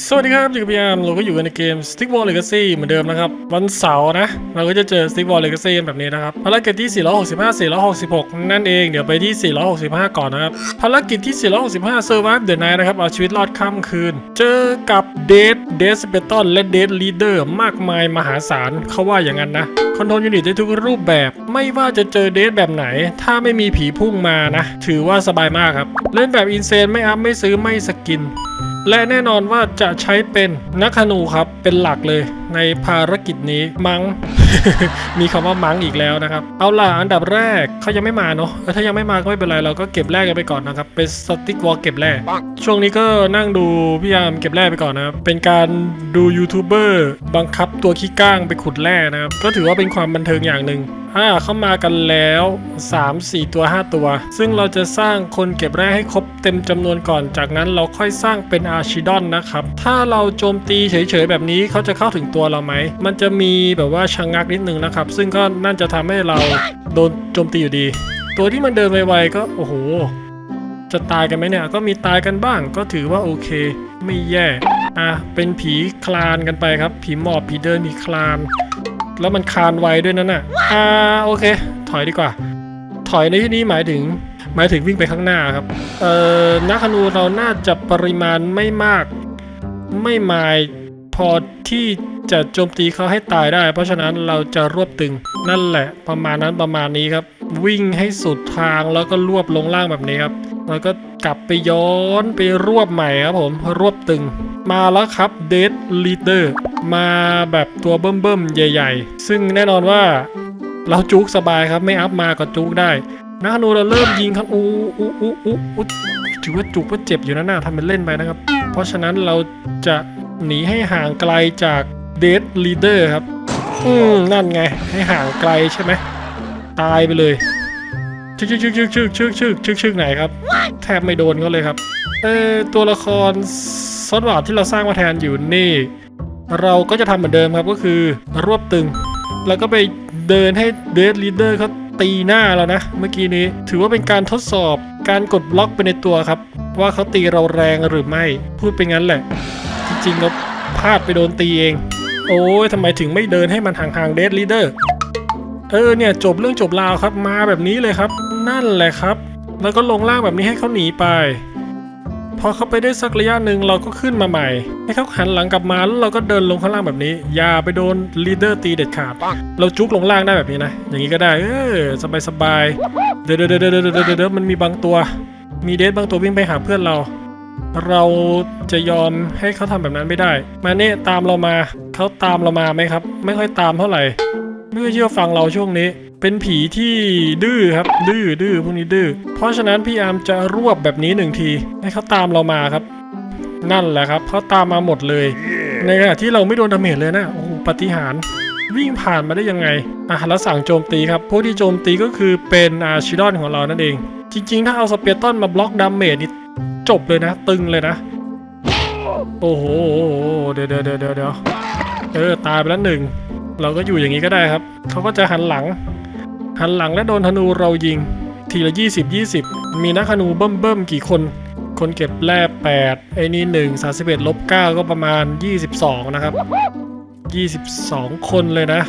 สวัสดีครับอยู่กับพี่อาร์มเราก็อยู่กันในเกม Stick Wall Legacy เหมือนเดิมนะครับ วันเสาร์นะ เราก็จะเจอ Stick Wall Legacy แบบนี้นะครับ ภารกิจที่ 465 466 นั่นเอง เดี๋ยวไปที่ 465 ก่อนนะครับ ภารกิจที่ 465 Survive the Night นะครับ เอาชีวิตรอดข้ามคืน เจอกับเดดเดสเปตอนและเดดลีเดอร์มากมายมหาศาลเขาว่าอย่างนั้นนะคอนโทรลยูนิตได้ทุกรูปแบบ ไม่ว่าจะเจอเดทแบบไหน ถ้าไม่มีผีพุ่งมานะ ถือว่าสบายมากครับ เล่นแบบอินเซนไม่อัพไม่ซื้อไม่สกิน และแน่นอนว่าจะใช้เป็นนักขนูครับเป็นหลักเลย ในภารกิจนี้มัง้ง มีคำว่ามั้งอีกแล้วนะครับ เอาล่ะอันดับแรกเขายังไม่มาเนาะถ้ายังไม่มาก็ไม่เป็นไรเราก็เก็บแร่กันไปก่อนนะครับ เป็นสติ๊กวอลเก็บแร่ช่วงนี้ก็นั่งดูพี่ยามเก็บแร่ไปก่อนนะครับ เป็นการดูยูทูบเบอร์บังคับตัวขี้ก้างไปขุดแร่นะครับ ก็ถือว่าเป็นความบันเทิงอย่างหนึ่งอ่าเข้ามากันแล้ว 3 4 ตัว 5 ตัว ซึ่งเราจะสร้างคนเก็บแร่ให้ครบเต็มจำนวนก่อน จากนั้นเราค่อยสร้างเป็นอาร์ชิดอนนะครับ ถ้าเราโจมตีเฉยๆแบบนี้เขาจะเข้าถึงตัวเราไหม มันจะมีแบบว่าชะงงักนิดนึงนะครับ ซึ่งก็น่าจะทำให้เราโดนโจมตีอยู่ดี ตัวที่มันเดินไวๆก็โอ้โห จะตายกันไหมเนี่ย ก็มีตายกันบ้าง ก็ถือว่าโอเค ไม่แย่ อะ เป็นผีคลานกันไปครับ ผีหมอบ ผีเดิน ผีคลาน แล้วมันคานไวด้วยนั่นน่ะ อ่า โอเค ถอยดีกว่า ถอยในที่นี้หมายถึงหมายถึงวิ่งไปข้างหน้าครับ เอ่อนักธนูเราน่าจะปริมาณไม่มาก ไม่มาย อที่จะโจมตีเขาให้ตายได้ เพราะฉะนั้นเราจะรวบตึงนั่นแหละประมาณนั้นประมาณนี้ครับ วิ่งให้สุดทางแล้วก็รวบลงล่างแบบนี้ครับแล้วก็กลับไปย้อนไปรวบใหม่ครับผมรวบตึง มาแล้วครับเด d ลีดเดอร์มาแบบตัวเบิ่มๆ ใหญ่ ๆ ซึ่งแน่นอนว่าเราจุกสบายครับไม่อัพมาก็จุกได้นักธนูเราเริ่มยิงครับอู้อู้อู้อู้อู้ถือว่าจุกว่าเจ็บอยู่นะน่าทำเป็นเล่นไปนะครับ เพราะฉะนั้นเราจะ หนีให้ห่างไกลจากเด d ลีเดอร์ครับ อืม นั่นไง ให้ห่างไกลใช่ไหม ตายไปเลยชึกชึกชึกชึกชึกชึกชึกชึกชึกไหนครับ แทบไม่โดนเขาเลยครับ เออตัวละครซอสวาร์ดที่เราสร้างมาแทนอยู่นี่ เราก็จะทำเหมือนเดิมครับก็คือรวบตึง แล้วก็ไปเดินให้เด d ลีเดอร์เขาตีหน้าเรานะ เมื่อกี้นี้ถือว่าเป็นการทดสอบการกดบล็อกไปในตัวครับ ว่าเขาตีเราแรงหรือไม่ พูดไปงั้นแหละ จริงเราพลาดไปโดนตีเอง โอ้ยทำไมถึงไม่เดินให้มันห่างๆเด d ลีเดอร์เออเนี่ยจบเรื่องจบราวครับมาแบบนี้เลยครับ นั่นแหละครับ แล้วก็ลงล่างแบบนี้ให้เขาหนีไป พอเขาไปได้สักระยะหนึ่งเราก็ขึ้นมาใหม่ ให้เขาหันหลังกลับมาแล้วเราก็เดินลงข้างล่างแบบนี้ อย่าไปโดนลีดเดอร์ตีเด็ดขาดเราจุกลงล่างได้แบบนี้นะ อย่างนี้ก็ได้เออสบายสบายๆเดี๋ยวเดี๋ยวเดี๋ยวเดี๋ยวเดี๋ยวเดี๋ยวมันมีบางตัว มีเดทบางตัววิ่งไปหาเพื่อนเรา เราจะยอมให้เขาทำแบบนั้นไม่ได้ มาเน่ตามเรามาเขาตามเรามาไหมครับ ไม่ค่อยตามเท่าไหร่ไม่ค่อยเชื่อฟังเราช่วงนี้ เป็นผีที่ดื้อครับ ดื้อดื้อพวกนี้ดื้อเพราะฉะนั้นพี่อาร์มจะรวบแบบนี้หนึ่งที ให้เขาตามเรามาครับ นั่นแหละครับเขาตามมาหมดเลย ในขณะที่เราไม่โดนดาเมจเลยนะโอ้โหปฏิหารวิ่งผ่านมาได้ยังไงอะแล้วสั่งโจมตีครับพวกที่โจมตีก็คือเป็นอาชิดอนของเรานั่นเอง จริงๆ ถ้าเอาสเปียร์ตันมาบล็อกดาเมจนี่ จบเลยนะ ตึงเลยนะ โอ้โหเดี๋ยวเดี๋ยวเดี๋ยวเดี๋ยวเออตายไปแล้วหนึ่งเราก็อยู่อย่างนี้ก็ได้ครับ เขาก็จะหันหลัง หันหลังและโดนธนูเรายิง ทีละ 20 20 มีนักธนูเบิ่มเบิ่มกี่คน คนเก็บแร่8ไอ้นี่1 31ลบ9ก็ประมาณ 22 นะครับ 22 คนเลยนะ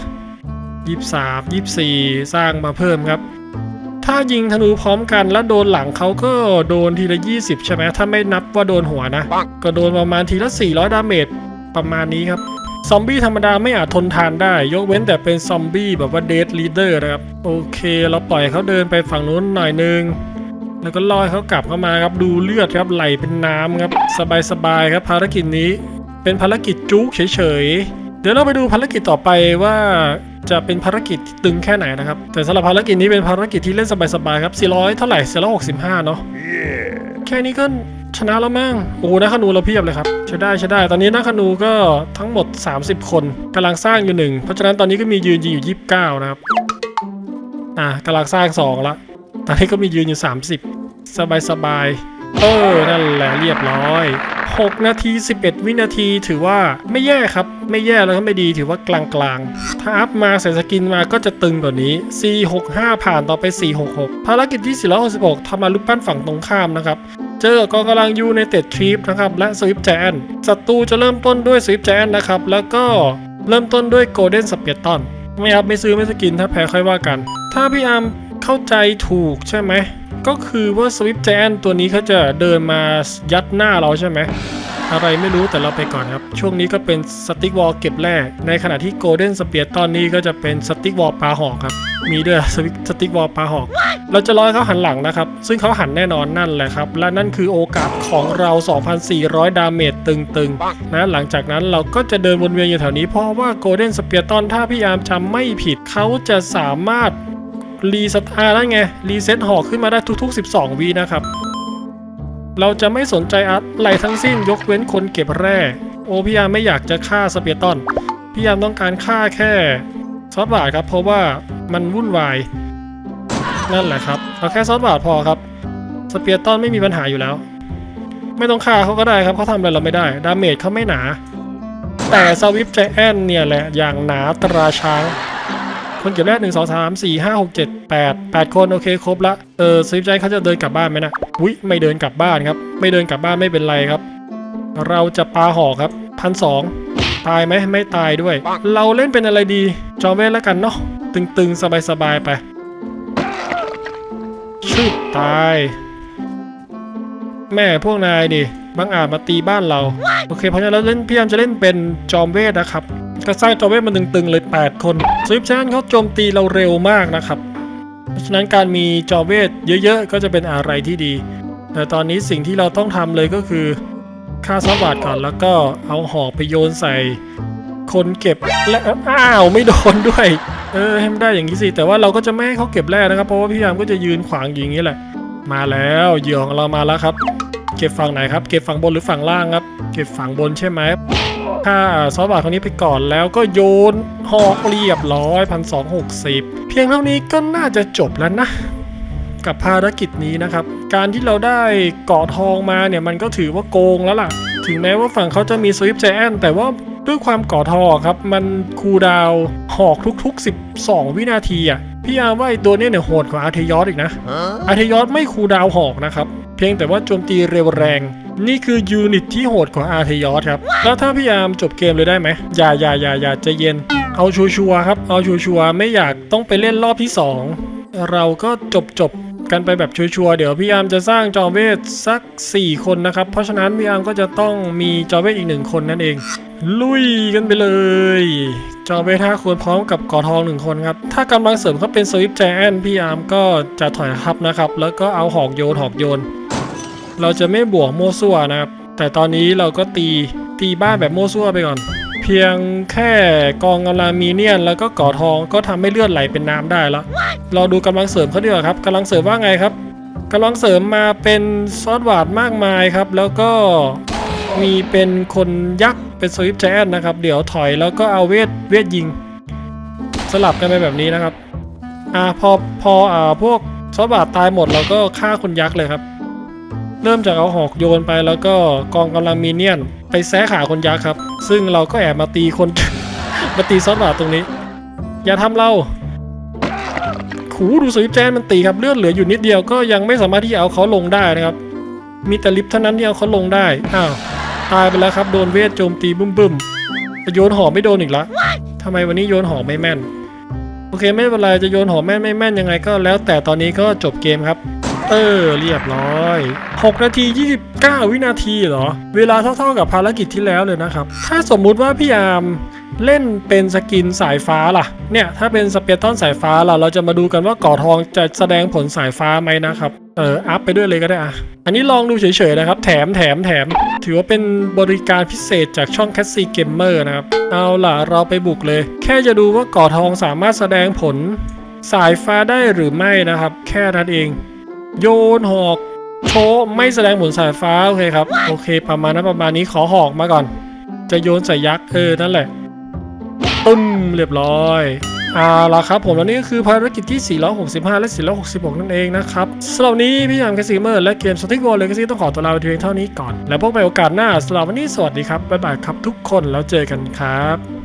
23 24 สร้างมาเพิ่มครับ ถ้ายิงธนูพร้อมกันแล้วโดนหลังเขาก็โดนทีละ 20 ใช่ไหมถ้าไม่นับว่าโดนหัวนะ ก็โดนประมาณทีละ 400 ดาเมจประมาณนี้ครับ ซอมบี้ธรรมดาไม่อาจทนทานได้ ยกเว้นแต่เป็นซอมบี้แบบว่าเด d ลีดเดอร์นะครับ โอเค เราปล่อยเขาเดินไปฝั่งนู้นหน่อยนึง แล้วก็ลอยเขากลับเข้ามาครับดูเลือดครับไหลเป็นน้ำครับสบายๆครับภารกิจนี้ เป็นภารกิจจุกเฉยๆเดี๋ยวเราไปดูภารกิจต่อไปว่า จะเป็นภารกิจที่ตึงแค่ไหนนะครับ แต่สำหรับภารกิจนี้เป็นภารกิจที่เล่นสบายๆครับ 400 เท่าไหร่ 465 เนาะแค่นี้ก็ชนะแล้วมั้งโอ้โหนักขนูเราเพียบเลยครับใช้ได้ใช้ได้ ตอนนี้นักขนูก็ทั้งหมด 30 คนกำลังสร้างอยู่หนึ่งเพราะฉะนั้นตอนนี้ก็มียืนยิงอยู่ 29 นะครับอะกำลังสร้างสองละตอนนี้ก็มียืนอยู่ 30 สบายสบายๆ เออ นั่นแหละเรียบร้อย 6 นาที 11 วินาทีถือว่าไม่แย่ครับ ไม่แย่แล้วก็ไม่ดีถือว่ากลางๆ ถ้าอัพมาใส่สกินมาก็จะตึงกว่านี้ 465 ผ่านต่อไป 466 ภารกิจที่ 466ทำมารูปปั้นฝั่งตรงข้ามนะครับเจอกับกองกำลังยูในเต็ดทริปนะครับและสวิฟแจนศัตรูจะเริ่มต้นด้วยสวิฟแจนนะครับแล้วก็เริ่มต้นด้วยโกลเด้นสเปียตอนไม่ครับไม่ซื้อไม่สกินถ้าแพ้ค่อยว่ากัน ถ้าพี่อาร์มเข้าใจถูกใช่ไหม ก็คือว่าสวิฟแจนตัวนี้เขาจะเดินมายัดหน้าเราใช่ไหม อะไรไม่รู้แต่เราไปก่อนครับ ช่วงนี้ก็เป็นสติ๊กวอลเก็บแร่ในขณะที่โกลเด้นสเปียร์ตอนนี้ก็จะเป็นสติ๊กวอลปลาหอกครับ มีด้วยสวิสติ๊กวอลปลาหอก เราจะรอให้เขาหันหลังนะครับ ซึ่งเขาหันแน่นอนนั่นแหละครับ และนั่นคือโอกาสของเรา 2,400 ดาเมจตึงๆนะหลังจากนั้นเราก็จะเดินวนเวียนอยู่แถวนี้เพราะว่าโกลเด้นสเปียร์ตอนถ้าพี่อาร์มจำไม่ผิดเขาจะสามารถ รีสตาร์ได้ไง รีเซ็ตหอกขึ้นมาได้ทุกๆ 12วีนะครับ เราจะไม่สนใจอะไรทั้งสิ้นยกเว้นคนเก็บแร่ โอพี่อามไม่อยากจะฆ่าสเปียตอน พี่อามต้องการฆ่าแค่ซอสบาทครับ เพราะว่ามันวุ่นวาย นั่นแหละครับ เอาแค่ซอสบาทพอครับ สเปียตอนไม่มีปัญหาอยู่แล้ว ไม่ต้องฆ่าเขาก็ได้ครับเขาทำอะไรเราไม่ได้ ดาเมจเขาไม่หนา แต่สวิฟใจแอนเนี่ยแหละอย่างหนาตราช้าง คนเก็บแรกหนึ่งสองสามสี่ห้าหกเจ็ดแปดแปดคนโอเคครบละเออสวิฟใจเขาจะเดินกลับบ้านไหมนะอุ้ยไม่เดินกลับบ้านครับ ไม่เดินกลับบ้านไม่เป็นไรครับ เราจะปาหอกครับพันสองตายไหมไม่ตายด้วย เราเล่นเป็นอะไรดี จอมเวทแล้วกันเนาะตึงๆ สบายๆ ไปชุบตาย แม่พวกนายดิบางอาจมาตีบ้านเรา โอเค เพราะฉะนั้นเราเล่นพยายามจะเล่นเป็นจอมเวทนะครับ ก็สร้างจอมเวทมันตึงๆเลย 8 คนสวิปชันเขาโจมตีเราเร็วมากนะครับ เพราะฉะนั้นการมีจอเวทเยอะๆ ก็จะเป็นอะไรที่ดี แต่ตอนนี้สิ่งที่เราต้องทำเลยก็คือฆ่าซอฟบาดก่อนแล้วก็เอาหอกไปโยนใส่ คนเก็บและอ้าวไม่โดนด้วย เออให้มันได้อย่างนี้สิ แต่ว่าเราก็จะไม่ให้เขาเก็บแร่นะครับ เพราะว่าพี่ยามก็จะยืนขวางอย่างนี้แหละ มาแล้วเหยื่อของเรามาแล้วครับ เก็บฝั่งไหนครับ เก็บฝั่งบนหรือฝั่งล่างครับ เก็บฝั่งบนใช่ไหม ถ้าซอฟบาทคนนี้ไปก่อนแล้วก็โยนหอกเรียบร้อยพันสองหกสิบเพียงเท่านี้ก็น่าจะจบแล้วนะ กับภารกิจนี้นะครับ การที่เราได้เกาะทองมาเนี่ยมันก็ถือว่าโกงแล้วล่ะ ถึงแม้ว่าฝั่งเขาจะมีสวิฟใจแอนแต่ว่าด้วยความเกาะทองครับ มันคูดาวหอกทุกๆ 12 วินาทีอะพี่อาร์ว่าไอตัวนี้เนี่ยโหดกว่าอาร์เทยอสอีกนะอาร์เทยอสไม่คูดาวหอกนะครับ เพียงแต่ว่าโจมตีเร็วแรง นี่คือยูนิตที่โหดกว่าอาร์เทยอสครับ แล้วถ้าพี่อามจบเกมเลยได้ไหม อย่าอย่าอย่าอย่าใจเย็น เอาชัวร์ๆครับ เอาชัวร์ๆไม่อยากต้องไปเล่นรอบที่สองเราก็จบจบกันไปแบบชัวร์ๆเดี๋ยวพี่อามจะสร้างจอมเวทสัก 4 คนนะครับ เพราะฉะนั้นพี่อามก็จะต้องมีจอมเวทอีกหนึ่งคนนั่นเอง ลุยกันไปเลย จอเวทห้าคนพร้อมกับกอทองหนึ่งคนครับ ถ้ากำลังเสริมเขาเป็นสวิฟแจแอนพี่อามก็จะถอยทับนะครับ แล้วก็เอาหอกโยนหอกโยน เราจะไม่บวกโมซัวนะครับ แต่ตอนนี้เราก็ตีตีบ้านแบบโมซัวไปก่อน เพียงแค่กองกำลังมีเนียนแล้วก็ก่อทองก็ทำให้เลือดไหลเป็นน้ำได้แล้วเราดูกำลังเสริมเขาดีกว่าครับกำลังเสริมว่าไงครับกำลังเสริมมาเป็นซอสหวาดมากมายครับ แล้วก็มีเป็นคนยักษ์เป็นสวิฟแจนนะครับ เดี๋ยวถอยแล้วก็เอาเวทเวทยิง สลับกันไปแบบนี้นะครับ อ่าพอพออ่าพวกซอสหวาดตายหมดเราก็ฆ่าคนยักษ์เลยครับ เริ่มจากเอาหอกโยนไปแล้วก็กองกำลังมีเนียน ไปแซะขาคนยักษ์ครับ ซึ่งเราก็แอบมาตีคนมาตีซอสหวาดตรงนี้ อย่าทำเราขูดูสวิฟแจนมันตีครับเลือดเหลืออยู่นิดเดียวก็ยังไม่สามารถที่จะเอาเขาลงได้นะครับ มีแต่ลิฟเท่านั้นที่เอาเขาลงได้อ้าวตายไปแล้วครับโดนเวทโจมตีบึ้มบึ้มๆจะโยนหอมไม่โดนอีกละทำไมวันนี้โยนหอมไม่แม่น โอเคไม่เป็นไรจะโยนหอมแม่นไม่แม่นยังไงก็แล้วแต่ตอนนี้ก็จบเกมครับ เออเรียบร้อย 6 นาที 29 วินาทีเหรอ เวลาเท่าๆกับภารกิจที่แล้วเลยนะครับ ถ้าสมมุติว่าพี่อาร์มเล่นเป็นสกินสายฟ้าล่ะ เนี่ย ถ้าเป็นสเปียร์ตอนสายฟ้าล่ะ เราจะมาดูกันว่าก่อทองจะแสดงผลสายฟ้าไหมนะครับ เออ อัพไปด้วยเลยก็ได้อะอันนี้ลองดูเฉยๆนะครับ แถมแถมแถม ถือว่าเป็นบริการพิเศษจากช่อง c a t ซี่เกมเมอร์นะครับ เอาล่ะ เราไปบุกเลย แค่จะดูว่าก่อทองสามารถแสดงผลสายฟ้าได้หรือไม่นะครับ แค่นั้นเอง โยนหอกโชว์ไม่แสดงผลสายฟ้า โอเคครับ โอเค ประมาณนั้นประมาณนี้ขอหอกมาก่อน จะโยนใส่ยักษ์เออนั่นแหละปึ้มเรียบร้อยเอาละครับผมแล้วนี่ก็คือภารกิจที่ 465 และ 466 นั่นเองนะครับสำหรับนี้พี่ยามแคสซิเมอร์และเกมสติกวอลเลยกซี่ต้องขอตัวลาไปเพียงเท่านี้ก่อน แล้วพบกันใหม่โอกาสหน้าสำหรับวันนี้สวัสดีครับบ๊ายบายครับทุกคนแล้วเจอกันครับ